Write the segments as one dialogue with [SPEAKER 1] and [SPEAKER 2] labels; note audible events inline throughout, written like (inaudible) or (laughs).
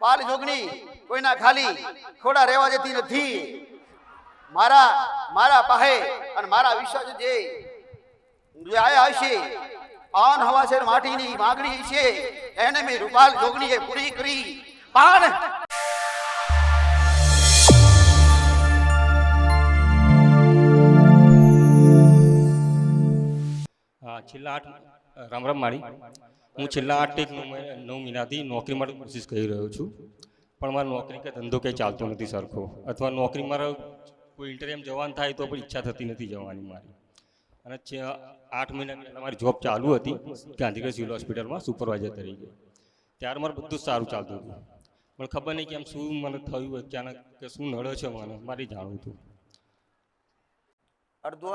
[SPEAKER 1] પાલ જોગણી કોઈના ખાલી ખોડા રહેવા જતી નથી. મારા મારા પાહે અને મારા વિશ્વાસ જે આયા હશે આન હવા છે માટીની માગણી છે એને મેં રૂપાલ જોગણીએ પૂરી કરી.
[SPEAKER 2] હા છેલ્લા આઠ, રામ રામ માળી. હું છેલ્લા આઠ એક નવ મહિના- નવ મહિનાથી નોકરી માટે કોશિશ કરી રહ્યો છું. પણ મારો નોકરી કે ધંધો કંઈ ચાલતો નથી સરખો. અથવા નોકરી મારા કોઈ ઇન્ટરવ્યૂ જવાનું થાય તો પણ ઈચ્છા થતી નથી જવાની મારી. અને આઠ મહિના પહેલાં મારી જોબ ચાલુ હતી. ગાંધીનગર સિવિલ હોસ્પિટલમાં સુપરવાઇઝર તરીકે. ત્યારે મારે બધું સારું ચાલતું હતું. પણ ખબર નહીં કે આમ શું મને થયું, અચાનક કે શું નડે છે મને, મારે જાણવું હતું.
[SPEAKER 1] અડધું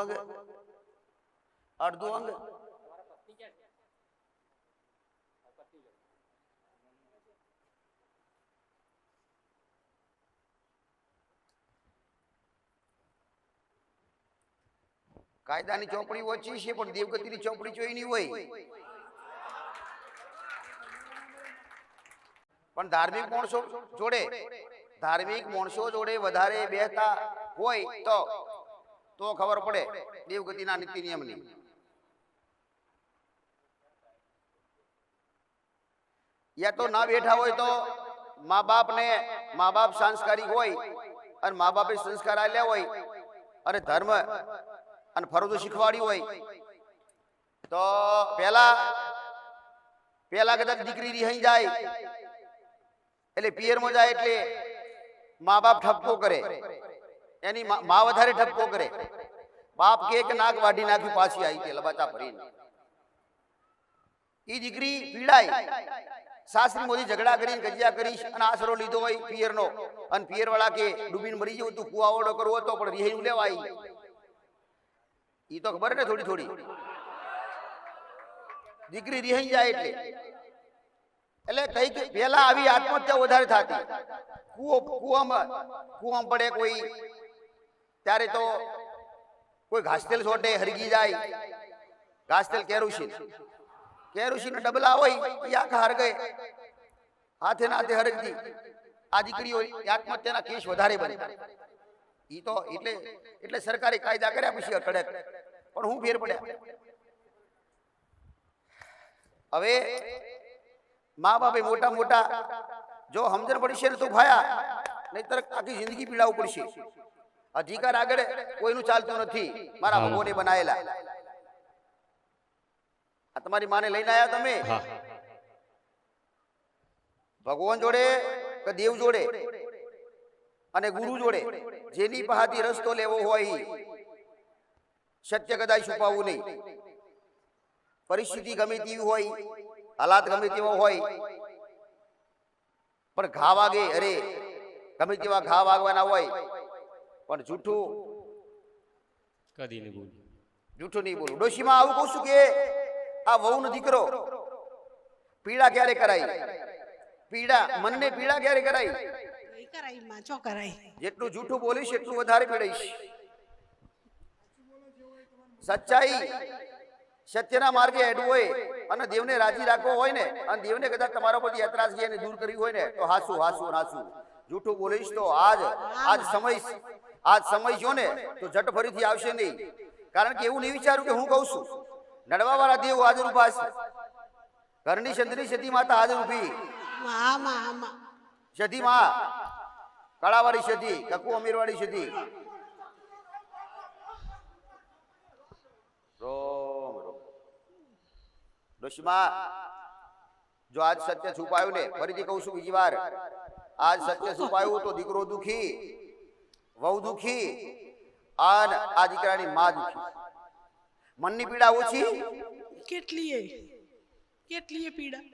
[SPEAKER 1] અડધું કાયદાની ચોપડી ઓછી છે, પણ દેવગતિની ચોપડી જોઈ નહીં હોય. પણ ધાર્મિક માણસો જોડે, ધાર્મિક માણસો જોડે વધારે બેહતા હોય તો તો ખબર પડે દેવગતિના નીતિ નિયમની. યા તો ના બેઠા હોય તો મા બાપ ને મા બાપ સંસ્કારી હોય, અને મા બાપે સંસ્કાર આલ્યા હોય, અને ધર્મ અને ફરજો શીખવાડી હોય. તો પેલા પેલા કદાચ દીકરી રિહાઈ જાય. એટલે પિયરમાં જાય એટલે મા બાપ ઠપકો કરે. એની મા વધારે ઠપકો કરે. બાપ કે નાક વાઢી નાખી પાછી આવી કે લબાચા ભરીને. એ દીકરી પીડાય. સાસરી મોદી ઝઘડા કરીને ગજિયા કરી અને આશરો લીધો હોય પિયરનો. અને પિયર વાળા કે ડૂબીને મરી જવું તું કુવાવડો કરવો હતો પણ રિહાઈ લેવાય. ઈ તો ખબર ને થોડી થોડી. દીકરી રિહાઈ જાય એટલે. એટલે કઈ પેલા આવી આત્મહત્યા વધારે થતી. કુઓ કુવામાં કુવામાં પડે કોઈ. ત્યારે તો કોઈ ઘાસતેલ છોટે હરગી જાય. ઘાસતેલ કેરોસીન. કેરોસીન ડબલા હોય એ આખા હરગે. હાથે ના હાથે હરગતી. આ દીકરીઓ એ આત્મહત્યાના કેસ વધારે બને એ તો એટલે એટલે સરકારે કાયદા કર્યા પછી કડક પણ હું ફેર પડ્યા. હવે મા બાપે મોટા મોટા જો સમજણ પડશે તો ભાયા નહીતર આખી જિંદગી પીડાવું પડશે. અધિકાર આગળ કોઈનું ચાલતું નથી. મારા. ભગવાને બનાયેલા. આ તમારી માને લઈને આવ્યા તમે? ભગવાન જોડે કે દેવ જોડે? અને ગુરુ જોડે? જેની પાસેથી રસ્તો લેવો હોય. સત્ય કદાચ છુપાવવું નહીં. પરિસ્થિતિ ગમે તેવી હોય હાલાત ગમે તેવો હોય પણ ઘા વાગે અરે ગમે તેવા ઘા વાગવાના હોય પણ જૂઠું
[SPEAKER 2] કદી નહીં બોલું
[SPEAKER 1] જૂઠું નહીં બોલું. ડોશીમાં આવું કહું છું કે આ વહુનો દીકરો પીડા ક્યારે કરાય? પીડા મનને પીડા ક્યારે કરાય?
[SPEAKER 3] કરાયમાં ચો કરાઈ
[SPEAKER 1] જેટલું જૂઠું બોલીશ એટલું વધારે પીડાઈશ. સચ્ચાઈ સત્યના માર્ગે હેડવું હોય અને દેવને રાજી રાખવો હોય ને અને દેવને કદાચ તમારા પરથી એતરાજ છે એને દૂર કરવી હોય ને તો હાસુ હાસુ હાસુ. જૂઠું બોલીશ તો આજ આજ સમય આજ સમય જો ને તો ઝટ ફરીથી આવશે નહીં. કારણ કે એવું નહીં વિચારું કે હું કહું છું. નડવા વાળા દેવ હાજર ઊભા છે. ઘરની ચંદ્રી સતી માતા હાજર ઊભી
[SPEAKER 3] માં માં
[SPEAKER 1] કળાવાળી સધી કકુ અમીરવાળી સધી રોમ રોમ. ડોશીમાં જો આજ સત્ય છુપાયું ને ફરીથી કહું છું બીજી વાર. આજ સત્ય છુપાયું તો દીકરો દુખી વહુ દુખી અને આ દીકરાની માં દુખી. મનની પીડા ઓછી?
[SPEAKER 3] કેટલી કેટલી પીડા?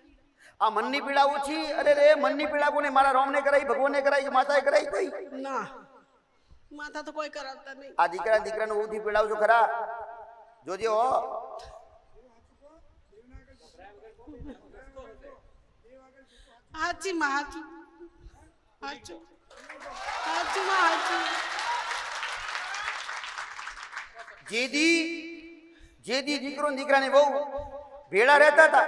[SPEAKER 1] આ મનની પીડા ઓછી? અરે રે મનની પીડા કોને? મારા રોમને કરાઈ ભગવાનને કરાઈ કે માતાએ કરાઈ કઈ?
[SPEAKER 3] ના. માથા તો કોઈ કરાવતા નહીં.
[SPEAKER 1] આ દીકરા દીકરાને ઉથી પીડાવજો ખરા. જોજો.
[SPEAKER 3] હાચી માં હાચું. હાચું. હાચું માં હાચું.
[SPEAKER 1] જેદી જેદી દીકરો દીકરાને બહુ ભેળા રહેતા હતા.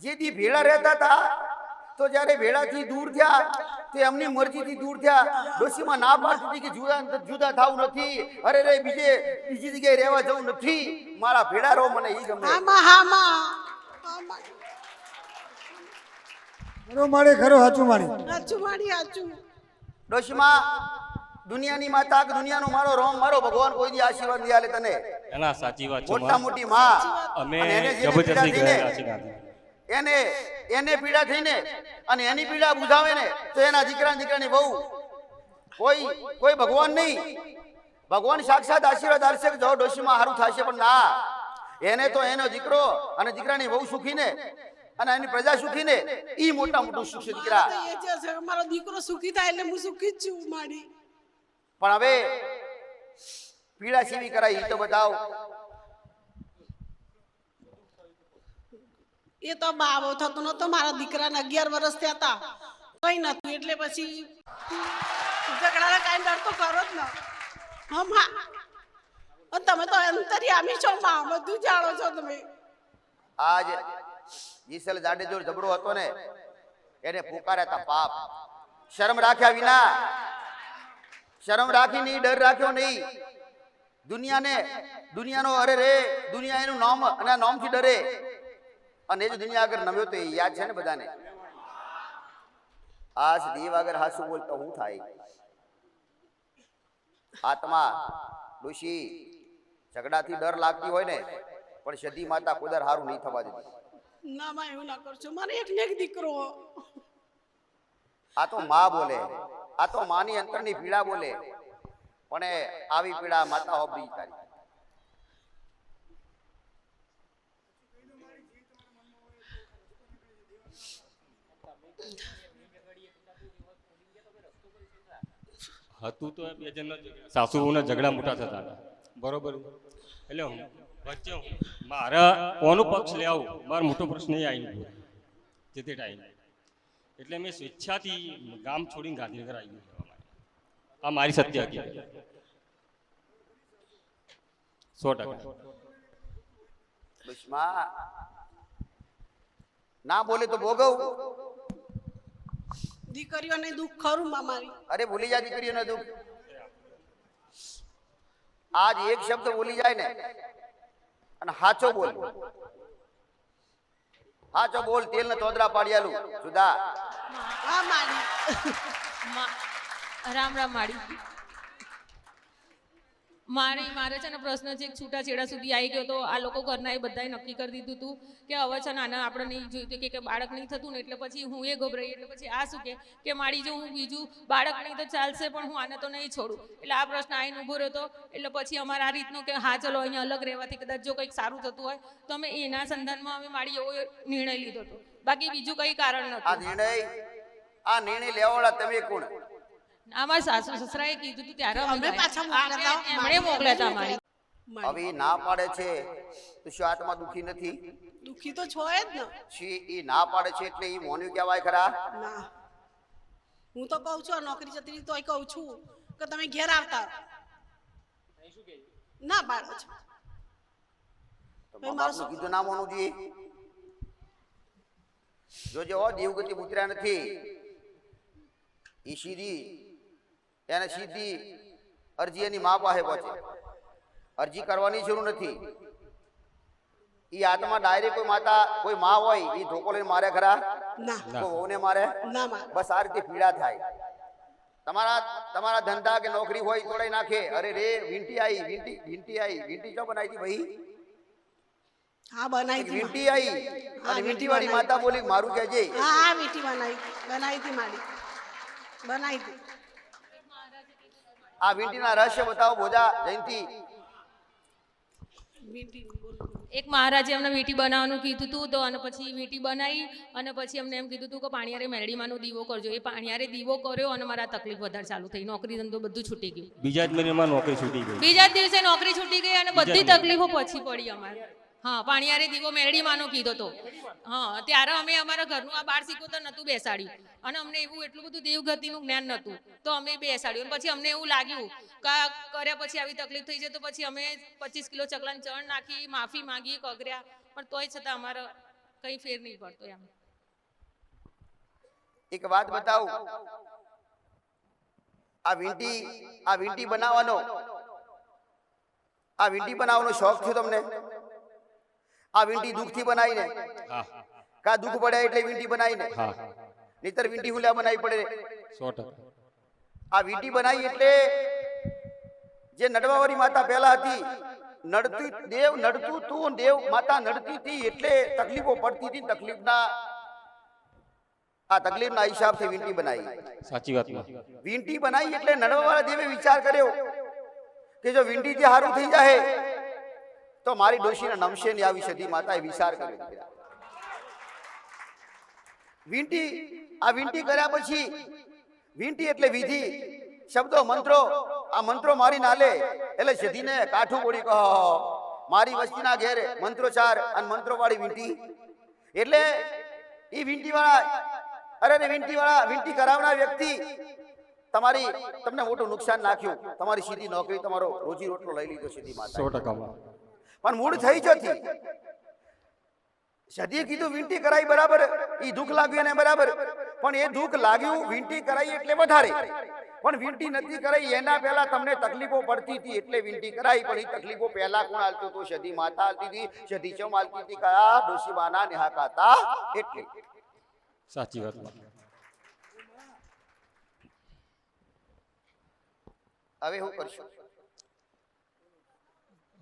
[SPEAKER 1] જેદી ભેળા રહેતા હતા તો જ્યારે ભેળાથી દૂર થયા તે એમની મરજીથી દૂર થયા. ડોશીમાં ના પાડતી હતી કે જુદા જુદા થવું નથી. અરે રે બીજે બીજી જગ્યાએ રહેવા જવું નથી. મારા ભેડા રહો મને ઈ ગમે.
[SPEAKER 4] ખરો માડે ખરો સાચું મારી
[SPEAKER 3] હાચું માડી હાચું.
[SPEAKER 1] ડોશીમાં દુનિયાની માતા કે દુનિયાનો મારો રોમ મારો ભગવાન કોઈ દી આશીર્વાદ દે આલે તને.
[SPEAKER 2] એના સાચી વાત છે
[SPEAKER 1] મોટા મોટી માં.
[SPEAKER 2] અમે જબરજસ્તી ગયા ત્યાંથી.
[SPEAKER 1] એને એને પીડા થઈને અને એની પીડા બુઝાવે ને તો એના દીકરા દીકરાની બહુ કોઈ કોઈ ભગવાન નહીં. ભગવાન સાક્ષાત આશીર્વાદ આપશે કે જો ડોશીમાં સારું થશે પણ ના. એને તો એનો દીકરો અને દીકરાની બહુ સુખી ને અને એની પ્રજા સુખી ને ઈ મોટા મોટું સુખ છે દીકરા.
[SPEAKER 3] મારો દીકરો સુખી થાય એટલે હું સુખી જ છું મારી.
[SPEAKER 1] પણ હવે પીડા સીવી કરાય એ તો બતાવ.
[SPEAKER 3] એ તો બાવો થતો નતો મારા દીકરાને અગિયાર વર્ષ થયા હતા. કઈ નતું એટલે પછી ઝઘડાના કાંઈ ડર તો કરો જ ન. હા તમે તો અંતરિયામી છો, માં. બધું જાણો છો તમે.
[SPEAKER 1] આજ જીસલ જાડેજો જબડો હતો ને, એને પુકાર્યા હતા પાપ. શરમ રાખ્યા વિના. શરમ રાખી નહીં, ડર રાખ્યો નહીં. દુનિયાને, દુનિયાનો અરે રે, દુનિયા એનું નામ અને નામથી ડરે. અને એ જ દુનિયા આગળ નમ્યો તો એ યાદ છે ને બધાને? આજ દેવ આગળ હાસુ બોલતો હું થાય? આત્મા ઋષિ ઝઘડાથી ડર લાગતી હોય ને પણ સદી માતા કુદર હારું નહીં થવા દેતી.
[SPEAKER 3] ના માં એવું ના કરશો. મારે એક ને એક દીકરો.
[SPEAKER 1] આ તો માં બોલે. આ તો માની અંતરની પીડા બોલે. પણ આવી પીડા માતા હોબી તારી.
[SPEAKER 2] હતું તો બે જણના ઝઘડા- સાસુઓના ઝઘડા મોટા થતા હતા. બરોબર. એટલે હું વચ્ચે મારા કોનો પક્ષ લે આવું? મારો મોટો પ્રશ્ન એ આવી ગયો જે તે ટાઈમ. એટલે મેં સ્વેચ્છાથી ગામ છોડીને ગાંધીનગર આવી ગયો આ મારી સત્ય હતી સો ટકા.
[SPEAKER 1] ના બોલે તો ભોગવ.
[SPEAKER 3] દીકરીઓને દુઃખ ખરું મારી
[SPEAKER 1] અરે ભૂલી જા દીકરીઓને દુઃખ. આજ એક શબ્દ બોલી જાય ને. અને હાચો બોલ. હાચો બોલ તેલ ને તોદરા પાડિયાલું. સુધા (laughs)
[SPEAKER 5] રામ રામ માડી. મારે મારે છે ને પ્રશ્ન છે છૂટા છૂટાછેડા સુધી આવી ગયો તો આ લોકો ઘરના એ બધાએ નક્કી કરી દીધું હતું કે હવે છે નાના આપણે નહીં જોયું કે બાળક નહીં થતું ને એટલે પછી હું એ ગભરાઈ, એટલે પછી આ શું કે? માડી જો હું બીજું બાળક નહીં તો ચાલશે પણ હું આને તો નહીં છોડું. એટલે આ પ્રશ્ન આવીને ઊભો રહ્યો હતો એટલે પછી અમારે આ રીતનું કે હા, ચલો અહીંયા અલગ રહેવાથી કદાચ જો કંઈક સારું થતું હોય, તો અમે એના સંધાનમાં અમે મારી એવો નિર્ણય લીધો હતો. બાકી બીજું કંઈ કારણ
[SPEAKER 1] આ નિર્ણય આ નિર્ણય લેવાવાળા તમે કોણ?
[SPEAKER 5] અમારા સાસુ સસરાએ કીધું હતું ત્યારે અમે
[SPEAKER 3] અમે પાછા મોકલ્યા
[SPEAKER 5] એમણે મોકલ્યા હતા અમારી.
[SPEAKER 1] હવે ના પાડે છે તો શું આત્મા દુખી નથી?
[SPEAKER 3] દુઃખી તો છો જ ને.
[SPEAKER 1] શી ઈ ના પાડે છે એટલે ઈ મોન્યું કહેવાય ખરા?
[SPEAKER 3] ના. હું તો કહું છું નોકરી જતી તોય કહું છું કે તમે ઘેર આવતા ના પાડો છો.
[SPEAKER 1] તો કીધું ના માનવું જોઈએ? જોજે દેવગતિ ઉતર્યા નથી. ઈ સીધી એને સીધી અરજી એની મા પાસે પહોંચે. અરજી કરવાની જરૂર નથી. એ આત્મા ડાયરેક્ટ કોઈ માતા કોઈ મા હોય એ ધોકો લઈને મારે ખરા? તો વહુને મારે? બસ આ રીતે પીડા થાય. તમારા તમારા ધંધા કે નોકરી હોય તોડાઈ નાખે. અરે રે વિંટી આવી વિંટી વિંટી આવી વિંટી ચો બનાવી હતી ભાઈ?
[SPEAKER 3] હા બનાવી હતી
[SPEAKER 1] વીંટી આવી અને
[SPEAKER 3] વીંટી
[SPEAKER 1] વીંટી વાળી માતા બોલી મારું કહેજે.
[SPEAKER 3] હા હા મીઠી બનાવી બનાવી હતી મારી. બનાવી હતી.
[SPEAKER 1] આ વીંટીના રહસ્ય બતાવો બોજા જયંતી.
[SPEAKER 5] એક મહારાજે અમને વીંટી બનાવવાનું કીધું હતું તો અને પછી વીંટી બનાવી અને પછી અમને એમ કીધું હતું કે પાણીયારે મેરડીમાંનો દીવો કરજો. એ પાણીયારે દીવો કર્યો અને મારા તકલીફ વધારે ચાલુ થઈ. નોકરી ધંધો બધું છૂટી ગયું.
[SPEAKER 2] બીજા જ મહિનામાં નોકરી છૂટી ગઈ.
[SPEAKER 5] બીજા જ દિવસે નોકરી છૂટી ગઈ અને બધી તકલીફો પછી પડી અમારે. હા પાણીયારે દીવો મેરડીમાંનો કીધો તો. હા, ત્યારે અમે અમારા ઘરનું આ બાર સિકોતર નહોતું બેસાડ્યું. અને અમને એવું એટલું બધું દેવગતિનું જ્ઞાન નહોતું. તો અમે બેસાડ્યું. પછી અમને એવું લાગ્યું કે કર્યા પછી આવી તકલીફ થઈ જાય તો પછી અમે પચીસ કિલો ચકલાને ચણ નાખી, માફી માંગી કગર્યા. પણ તોય છતાં અમારે કંઈ ફેર નહીં પડતો એમ.
[SPEAKER 1] એક વાત બતાવું. આ વીંટી આ વીંટી બનાવવાનો. આ વીંટી બનાવવાનો શોખ થયો તમને? આ વીંટી દુઃખથી બનાવીને. કા દુઃખ પડે એટલે વીંટી બનાવીને. નહીતર વીંટી હુલા બનાવી પડે.
[SPEAKER 2] સો
[SPEAKER 1] આ વીંટી બનાવી એટલે જે નડવાવાળી માતા પહેલા હતી નડતી દેવ નડતું તું દેવ માતા નડતી હતી એટલે તકલીફો પડતી હતી તકલીફના આ તકલીફના હિસાબથી વીંટી બનાવી.
[SPEAKER 2] સાચી વાત
[SPEAKER 1] વીંટી બનાવી એટલે નડવાવાળા દેવે વિચાર કર્યો કે જો વીંટીથી સારું થઈ જાય તો મારી ડોશીને નમશે ને આવી સધી માતાએ વિચાર કર્યો. વીંટી આ વીંટી કર્યા પછી વીંટી એટલે વિધિ. શબ્દો મંત્રો. આ મંત્રો મારી નાલે. એટલે સધીને કાઠું બોડી કહો. મારી વસ્તીના ઘેર મંત્રોચાર અને મંત્રોવાળી વીંટી. એટલે એ વીંટી વાળા અરે રે વીંટી વાળા વીંટી કરાવનાર વ્યક્તિ તમારી તમને મોટું નુકસાન નાખ્યું. તમારી સીધી નોકરી તમારો રોજી રોટલો લઈ લીધો સીધી માતા
[SPEAKER 2] સો ટકામાં.
[SPEAKER 1] પણ મૂળ થઈ જતી સદીએ કીધું વીંટી કરાઈ બરાબર. એ દુઃખ લાગ્યું એને બરાબર. પણ એ દુઃખ લાગ્યું વીંટી કરાઈ એટલે વધારે. પણ વીંટી નથી કરાઈ એના પહેલા તમને તકલીફો પડતી હતી એટલે વીંટી કરાઈ. પણ એ તકલીફો પહેલા કોણ હાલતું હતું? સદી માતા હાલતી હતી. સદી ચમ હાલતી હતી? કયા ડોશીબાના નિહાકાતા એટલે.
[SPEAKER 2] સાચી વાત.
[SPEAKER 1] હવે હું કરશું.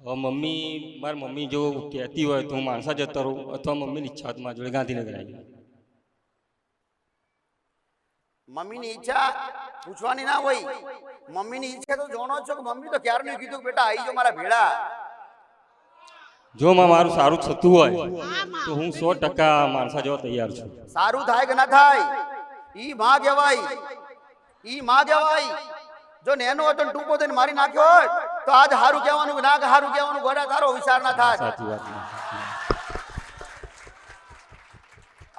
[SPEAKER 2] મમ્મી મારી મમ્મી જો કહેતી હોય તો હું માણસા જતો રહું અથવા મમ્મીની ઈચ્છા હોય મારા જોડે ગાંધીનગર આવી
[SPEAKER 1] મમ્મીની ઈચ્છા પૂછવાની ના હોય. મમ્મીની ઈચ્છા તો જાણો છો કે મમ્મી તો ક્યારનું કીધું બેટા આવી જો મારા ભેળા.
[SPEAKER 2] જો માં મારું સારું થતું હોય તો હું સો ટકા માણસા જવા તૈયાર છું.
[SPEAKER 1] સારું થાય કે ના થાય ઈ માં કહેવાય. ઈ માં કહેવાય. જો નેનો હતો ટૂંકો થઈને મારી નાખ્યો હોય તો આજ હારું કહેવાનું નાગ હારું કહેવાનું ઘોડા તારો વિચાર ના થાય.
[SPEAKER 2] સાચી વાત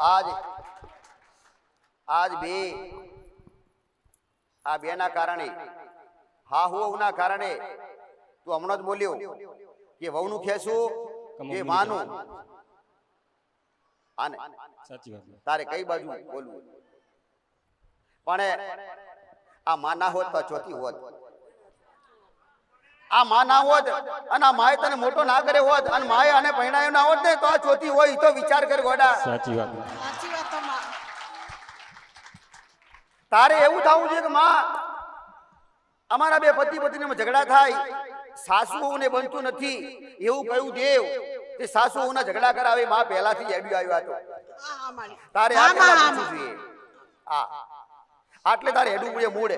[SPEAKER 1] આજ આજ બે આ બે ના કારણે હા હુના કારણે તું હમણાં જ બોલ્યો કે વહુનું ખેસું કે માનું. આને
[SPEAKER 2] સાચી વાત
[SPEAKER 1] તારે કઈ બાજુ બોલવું? પણ આ માના હોત તો ચોથી હોત. આ માં ના હોત અને આ માએ તને મોટો ના કરે હોત અને માએ આને પહેણાયો ના હોત ને તો આ ચોથી હોય તો વિચાર કર ગોડા.
[SPEAKER 2] સાચી વાત.
[SPEAKER 3] સાચી વાત
[SPEAKER 1] તારે એવું થવું જોઈએ કે માં અમારા બે પતિ પત્નીમાં ઝઘડા થાય સાસુઓને બનતું નથી એવું કયું દેવ તે સાસુઓના ઝઘડા કરાવે માં પહેલાથી જ એડ્યું આવ્યો હતો. તારે આ
[SPEAKER 3] હા,
[SPEAKER 1] પહેલા
[SPEAKER 3] હા,
[SPEAKER 1] જોઈએ. આ આટલે તારે હેડું જોઈએ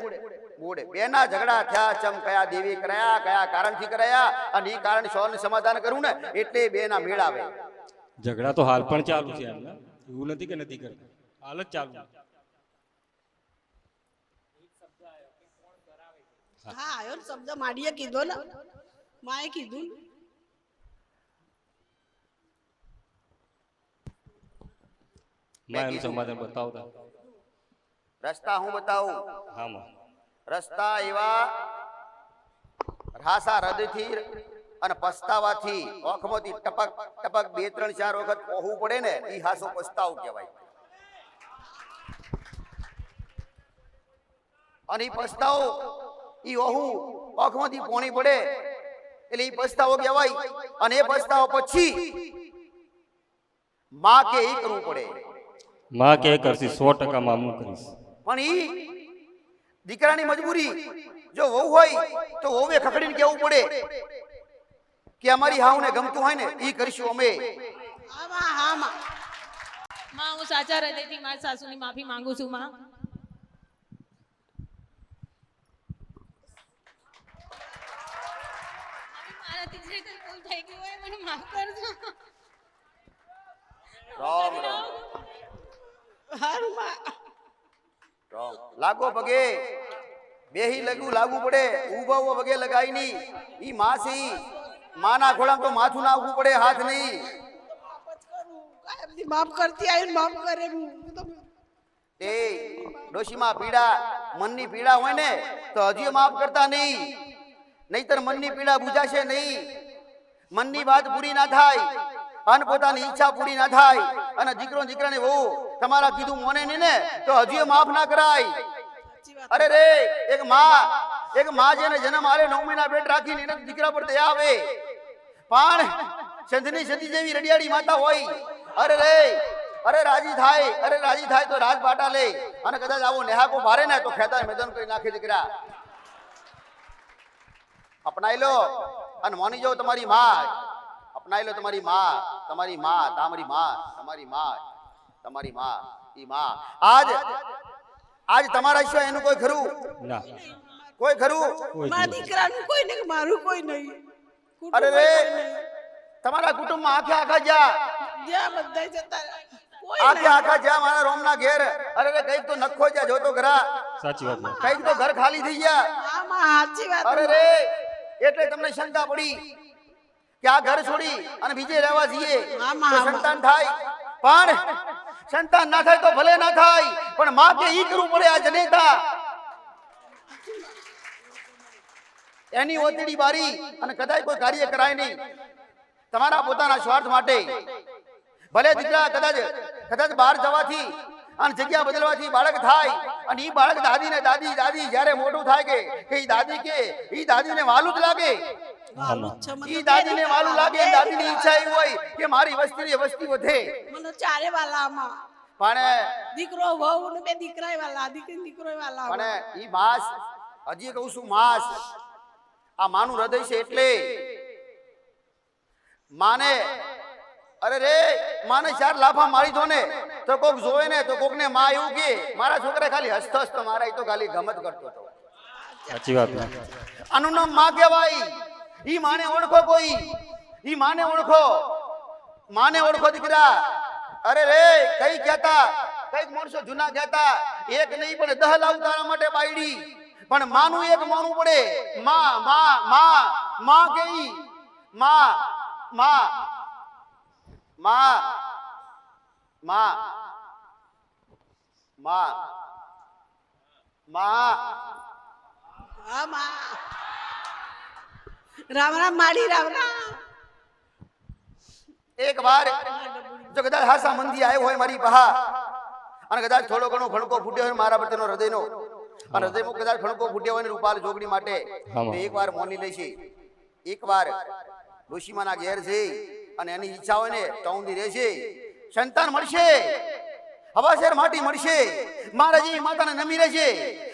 [SPEAKER 1] મૂડે બેના ઝઘડા થયા ચમ કયા દેવી કરાયા કયા કારણથી કરાયા અને એ કારણ સૌને સમાધાન કરું ને એટલે બેના મેળ આવે.
[SPEAKER 2] ઝઘડા તો હાલ પણ ચાલુ છે એમના. એવું નથી કે નથી કરતા? હાલ જ ચાલુ
[SPEAKER 3] હા આયો ને શબ્દ માડીએ કીધો ને. માએ કીધું.
[SPEAKER 2] એનું સમાધાન બતાવતા.
[SPEAKER 1] રસ્તા હું બતાવું?
[SPEAKER 2] હા માં.
[SPEAKER 1] રસ્તા એવા રાસા હૃદયથી અને પસ્તાવાથી ઓખમાંથી ટપક ટપક બે ત્રણ ચાર વખત કોહવું પડે ને એ હાસો પસ્તાવ કહેવાય. અને ઈ પસ્તાવો ઈ ઓહું ઓખમાંથી પોણી પડે એટલે એ પસ્તાવો કહેવાય. અને એ પસ્તાવો પછી માં કે ઈ કરવું પડે.
[SPEAKER 2] માં કે કરશે સો ટકા મામું કરીશ.
[SPEAKER 1] પણ ઈ દીકરાની મજબૂરી. જો વહુ હોય તો વહુએ ખકડીને કેવું પડે કે અમારી હાવને ગમતું હોય ને એ કરીશું અમે.
[SPEAKER 3] હા માં હા માં
[SPEAKER 5] માં હું સાચા હૃદયથી મારા સાસુની માફી માંગુ છું માં. મારાથી જે કંઈ ભૂલ થઈ ગઈ હોય મને માફ કરજો.
[SPEAKER 1] રામ રામ.
[SPEAKER 3] હારું માં.
[SPEAKER 1] લાગો પગે. બેહી લગું લાગુ પડે ઊભા ઊભા પગે લગાઈ નહીં ઈ માસી માના ખોળામાં તો માથું નાખવું પડે હાથ નહીં.
[SPEAKER 3] માફ કરતી આવી માફ કરે એ તે
[SPEAKER 1] ડોશીમાં પીડા મનની પીડા હોય ને તો હજી માફ કરતા નહીં. નહીતર મનની પીડા બુજાશે નહીં. મનની વાત પૂરી ના થાય. અને પોતાની ઈચ્છા પૂરી ના થાય. અને દીકરો દીકરાને વહુ, તમારા કીધું મને નહીં ને, તો હજુ માફ ના કરાય. અરે રે, એક માં એક માં જેને જન્મ આલે નવ મહિના પેટ રાખીને એને દીકરા પર દયા આવે. પણ સંધની સતી જેવી રડિયાળી માતા હોય. અરે રે, અરે રાજી થાય, અરે રાજી થાય તો રાજ બાટા લે. અને કદાચ આવો નેહાકો ભારે ને તો ખેતા મેદાન કરી નાખે દીકરા. અપનાઈ લો. અને માની જાઓ તમારી માં અપનાઈ લો તમારી માં તમારી માં તમારી માં તમારી માં તમારી માં ઈ માં. આજ આજ તમારા સિવાય એનું કોઈ ખરું?
[SPEAKER 2] ના.
[SPEAKER 1] કોઈ ખરું?
[SPEAKER 3] મારા દીકરાનું કોઈ નહીં મારું કોઈ નહીં.
[SPEAKER 1] અરે રે તમારા કુટુંબમાં આખે આખા જ્યાં?
[SPEAKER 3] જ્યાં બધા જતા
[SPEAKER 1] આખે આખા જ્યાં મારા રોમના ઘેર? અરે રે કંઈક તો નખો જ્યાં જોતો ઘરા
[SPEAKER 2] સાચી વાત.
[SPEAKER 1] કંઈક તો ઘર ખાલી થઈ ગયા.
[SPEAKER 3] આમાં સાચી વાત
[SPEAKER 1] અરે રે એટલે તમને શંકા પડી. કે આ ઘર છોડી અને બીજે રહેવા જઈએ. સંતાન થાય. પણ સંતાન ના થાય તો ભલે ના થાય પણ માં કે ઈ કરવું પડે આ જનેતા. એની ઓતડી બારી અને કદાચ કોઈ કાર્ય કરાય નહીં. તમારા પોતાના સ્વાર્થ માટે. ભલે દીકરા કદાચ કદાચ બહાર જવાથી અને જગ્યા બદલવાથી બાળક થાય. અને ઈ બાળક દાદી ને દાદી દાદી જ્યારે મોટું થાય કે દાદી કે દાદીને વાલું જ લાગે. ઈ દાદીને વાલું લાગે દાદીની ઈચ્છા એવી હોય કે મારી વસ્તી વસ્તી વધે.
[SPEAKER 3] મને ચારે વાલા
[SPEAKER 1] પણ
[SPEAKER 3] દીકરો વહુ ને બે દીકરા વાલા દીકરી દીકરો વાલા.
[SPEAKER 1] પણ ઈ માસ હજી કહું છું માસ આ માનું હૃદય છે એટલે. માને અરે રે માને ચાર લાફા મારી દો ને. તો કોક જોવે ને તો કોક ને માં એવું કે મારા છોકરા ખાલી હસતો હસતો મારા તો ખાલી ગમત કરતો હતો.
[SPEAKER 2] સાચી વાત
[SPEAKER 1] આનું નામમાં કહેવાય. ઈ માને ઓળખો કોઈ. ઈ માને ઓળખો. માને ઓળખો દીકરા. અરે રે કઈ કહેતા કંઈક માણસો જૂના કહેતા. એક નહીં પણ દહ લાવ તારા માટે બાયડી પણ માનું એક માનવું પડે. માં માં માં માં કે માં માં માં માં માં માં.
[SPEAKER 3] રામ રામ માડી રામ રામ.
[SPEAKER 1] એક વાર જો કદાચ હાસા મંદી આવ્યો હોય મારી બહા અને કદાચ થોડો ઘણો ભણકો ફૂટ્યો હોય મારા પ્રત્યેનો હૃદયનો અને હૃદયમાં કદાચ ભણકો ફૂટ્યો હોય ને રૂપાલ જોગણી માટે એક વાર મોની લેશે એક વાર ઋષિમાના ઘેર છે અને એની ઈચ્છા હોય ને તો ઊંધી રહેશે સંતાન મળશે. હવાશેર માટી મળશે. મહારાજી માતાને નમી રહેશે.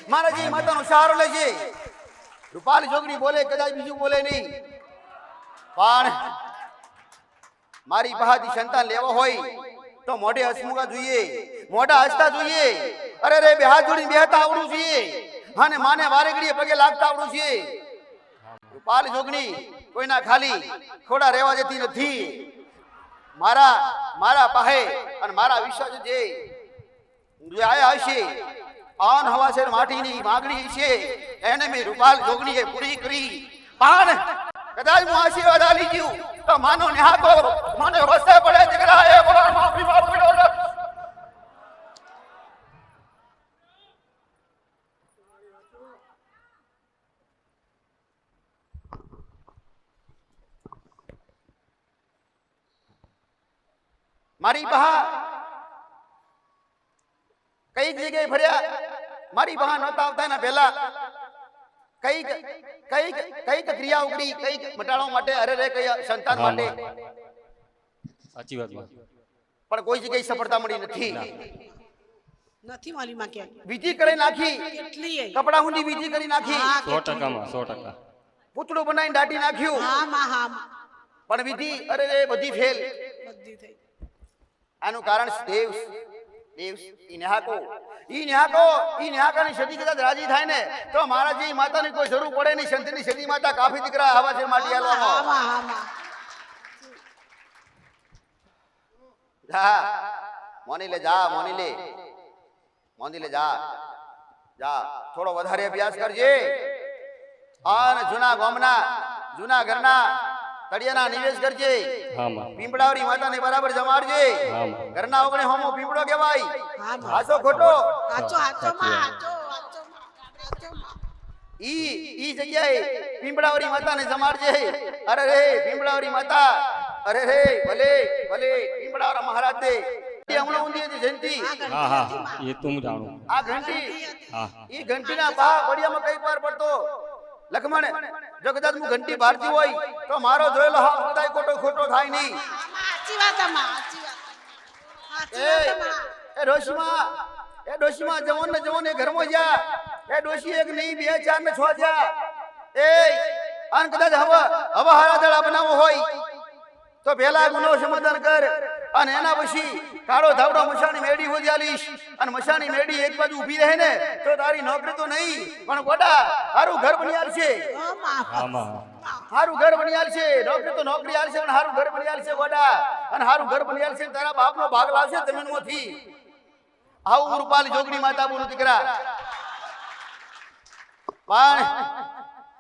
[SPEAKER 1] મહારાજી માતાનો સહારો લેશે. રૂપાલ જોગણી બોલે, કદાચ બીજું બોલે નહીં. પણ મારી પાસેથી સંતાન લેવો હોય તો મોઢે હસમુખા જોઈએ, મોઢા હસતા જોઈએ. અરે રે બે હાથ જોડીને બેહતા આવડું જોઈએ. અને માને વારે ઘડીએ પગે લાગતા આવડવું જોઈએ. રૂપાલ જોગણી કોઈના ખાલી ખોડા રહેવા જતી નથી. મારા મારા પાહે અને મારા વિશ્વાસ જે આયા હશે, પાન હવાસેર માટીની માગણી છે, એને મેં રૂપાલ જોગણીએ પૂરી કરી. પાન, કદાચ હું આશીર્વાદ આલી ગયું, તો માનો નિહાકો મને વસે પડે દીકરા એ બોલો માફી માફી મારી બહા કંઈક જગ્યાએ ફર્યા. મારી બહા નહોતા આવતા એના પહેલા. કંઈક કંઈક કઈ ક્રિયા ઉગડી. કંઈક મટાડવા માટે અરે રે કઈ સંતાન માટે.
[SPEAKER 2] સાચી વાત
[SPEAKER 1] પણ કોઈ જગ્યાએ સફળતા મળી નથી.
[SPEAKER 3] માં
[SPEAKER 1] વિધિ કરી નાખી.
[SPEAKER 3] કેટલી?
[SPEAKER 1] કપડા વિધિ કરી નાખી.
[SPEAKER 3] હા,
[SPEAKER 2] સો ટકામાં સો ટકા.
[SPEAKER 1] પૂતળું બનાવીને દાટી નાખ્યું.
[SPEAKER 3] હા માં હા.
[SPEAKER 1] પણ વિધિ અરે રે બધી ફેલ.
[SPEAKER 3] બધી થઈ.
[SPEAKER 1] આનું કારણ દેવ દેવ ઈ નેહાકો. ઈ નેહાકો ઈ નેહાકાની સદી કદાચ રાજી થાય ને તો મહારાજી માતાની કોઈ જરૂર પડે નહીં. સંતની સદી માતા કાફી દીકરા આવા છે માટી
[SPEAKER 3] માં
[SPEAKER 1] જા મોની લે જા મોની લે. મોની લે જા. જા થોડો વધારે અભ્યાસ કરજે. અને જૂના ગામના જૂના ઘરના તળિયાના નિવેશ કરજે.
[SPEAKER 2] હા
[SPEAKER 1] પીંપળાવરી માતાને બરાબર જમાડજે. ઘરના ઓગણે હોમો પીંપળો કહેવાય. હાચો ખોટો?
[SPEAKER 3] હાચો હાચો માં હાચો
[SPEAKER 1] ઈ ઈ જગ્યાએ પીંપળાવરી માતાને જમાડજે. અરે રે પીંપળાવરી માતા. અરે રે ભલે ભલે લીમડાવાળા મહારાજ. દે એ હમણાં ઊંધી હતી જયંતી.
[SPEAKER 2] હા હા. હા એ તો હું જાણું.
[SPEAKER 1] આ ઘંટી.
[SPEAKER 2] હા.
[SPEAKER 1] ઈ ઘંટીના બા બળિયામાં કઈ વાર પડતો? લખમણ જો કદાચ હું ઘંટી ભારતી હોય તો મારો જોયેલો હાથ કદાચ ખોટો ખોટો થાય નહીં.
[SPEAKER 3] સાચી વાત આમાં સાચી વાત.
[SPEAKER 1] એ
[SPEAKER 3] વાત આમાં
[SPEAKER 1] એ ડોશીમાં એ ડોશીમાં જવાન ને જવાન એ ઘરમાં જા એ ડોશી એક નહીં બે ચાર ને છ જા એ અન કદાચ હવે હવે હારા દડા બનાવવો હોય તો પેલા ગુનો સમાધાન કર. અને એના પછી કાળો ધાવડો મશાની મેડી હોજી આલીશ. અને મશાની મેડી એક બાજુ ઊભી રહે ને તો તારી નોકરી તો નહીં પણ ગોડા હારું ઘર બની આલશે. હારું ઘર બની આલશે નોકરી તો નોકરી આલશે પણ હારું ઘર બની આલશે ગોડા. અને હારું ઘર બની આલશે તારા તારા બાપનો ભાગ લાવશે જમીનમાંથી. આવું રૂપાલી જોગણી માતા બોલું દીકરા. પણ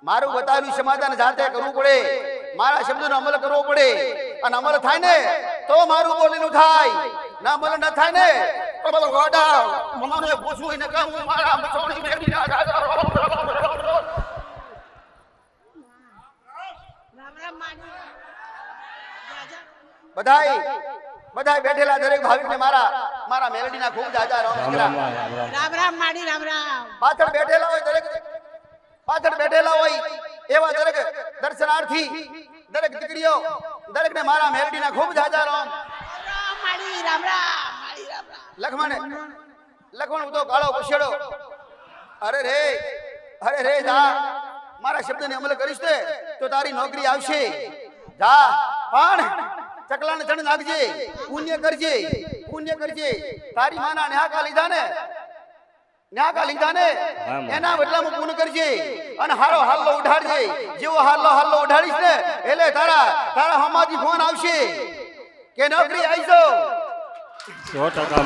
[SPEAKER 1] મારું બતાવેલું સમાધાન જાતે કરવું પડે. મારા શબ્દોનો અમલ કરવો પડે. અને અમલ થાય ને તો મારું બોલેલું થાય. ના અમલ ન થાય ને. તો ગોડા મને પૂછવું કહું મારા બધાય બધાય બેઠેલા દરેક ભાવિકને મારા મારા મેલડીના ખૂબ જાજા રામ
[SPEAKER 2] રામ રામ રામ રામ.
[SPEAKER 3] રામ રામ માડી રામ રામ.
[SPEAKER 1] પાછળ બેઠેલા હોય દરેક પાછળ બેઠેલા હોય એવા દરેક દર્શનાર્થી દરેક દીકરીઓ દરેકને મારા મેરડીના ખૂબ જાજા રામ
[SPEAKER 3] રામ રામ
[SPEAKER 1] લખમણ લખમણ તો કાળો પછેડો અરે રે અરે રે જા. મારા શબ્દને અમલ કરીશ તે તો તારી નોકરી આવશે. જા પણ ચકલાને ચણ નાખજે પુણ્ય કરજે પુણ્ય કરજે. તારી માના ન્યાકા લીધા ને ન્યાકા લીધા ને. એના બદલામાં પુણ્ય કરજે અને હારો હાલ્લો ઉઠાડજે જેવો હાલ્લો હાલ્લો ઉઠાડીશ ને એટલે તારા તારા હમાથી ફોન આવશે. કે નોકરી આવી જાઓ
[SPEAKER 2] સો ટકા